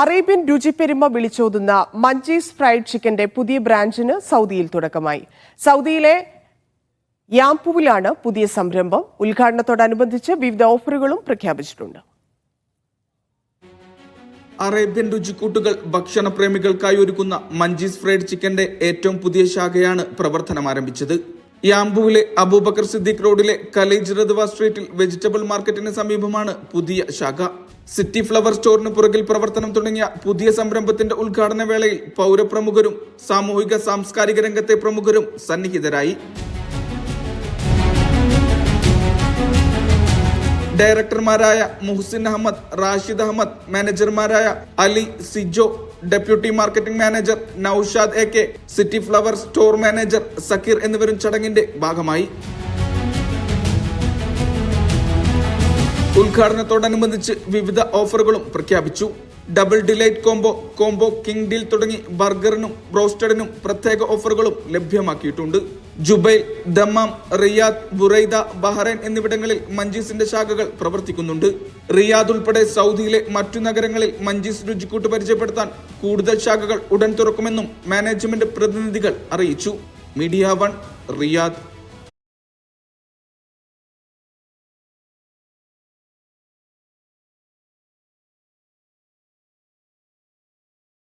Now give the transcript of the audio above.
Arabian രുചിപ്പെരുമ വിളിച്ചോതുന്ന Munchies fried ചിക്കന്റെ പുതിയ ബ്രാഞ്ചിന് സൗദിയിൽ തുടക്കമായി. സൗദിയിലെ യാംപുവിലാണ് പുതിയ സംരംഭം. ഉദ്ഘാടനത്തോടനുബന്ധിച്ച് വിവിധ ഓഫറുകളും പ്രഖ്യാപിച്ചിട്ടുണ്ട്. അറേബ്യൻ രുചിക്കൂട്ടുകൾ ഭക്ഷണപ്രേമികൾക്കായി ഒരുക്കുന്ന മഞ്ചീസ് ഫ്രൈഡ് ചിക്കന്റെ ഏറ്റവും പുതിയ ശാഖയാണ് പ്രവർത്തനം ആരംഭിച്ചത് യാംബുവിലെ അബൂബക്കർ സിദ്ദീഖ് റോഡിലെ കലേജ് റദ്വ സ്ട്രീറ്റിൽ വെജിറ്റബിൾ മാർക്കറ്റിന് സമീപമാണ് പുതിയ ശാഖ. സിറ്റി ഫ്ലവർ സ്റ്റോറിന് പുറകിൽ പ്രവർത്തനം തുടങ്ങിയ പുതിയ സംരംഭത്തിന്റെ ഉദ്ഘാടന വേളയിൽ പൗരപ്രമുഖരും സാമൂഹിക സാംസ്കാരിക രംഗത്തെ പ്രമുഖരും സന്നിഹിതരായി. ഡയറക്ടർമാരായ Muhsin Ahmed Rashid Ahmed മാനേജർമാരായ Ali Sijo deputy marketing manager Naushad A K City Flower store manager Zakir എന്നിവരും ചടങ്ങിന്റെ ഭാഗമായി. ഉദ്ഘാടനത്തോടനുബന്ധിച്ച് വിവിധ ഓഫറുകളും പ്രഖ്യാപിച്ചു. Double delight combo combo king deal തുടങ്ങി ബർഗറിനും ബ്രോസ്റ്റഡിനും പ്രത്യേക ഓഫറുകളും ലഭ്യമാക്കിയിട്ടുണ്ട്. Jubail Dammam Riyadh Buraidah Bahrain എന്നിവിടങ്ങളിൽ മഞ്ചീസിന്റെ ശാഖകൾ പ്രവർത്തിക്കുന്നുണ്ട്. റിയാദ് ഉൾപ്പെടെ സൗദിയിലെ മറ്റു നഗരങ്ങളിൽ മഞ്ചീസ് രുചിക്കൂട്ട് പരിചയപ്പെടുത്താൻ കൂടുതൽ ശാഖകൾ ഉടൻ തുറക്കുമെന്നും മാനേജ്മെന്റ് പ്രതിനിധികൾ അറിയിച്ചു. Media One Riyadh.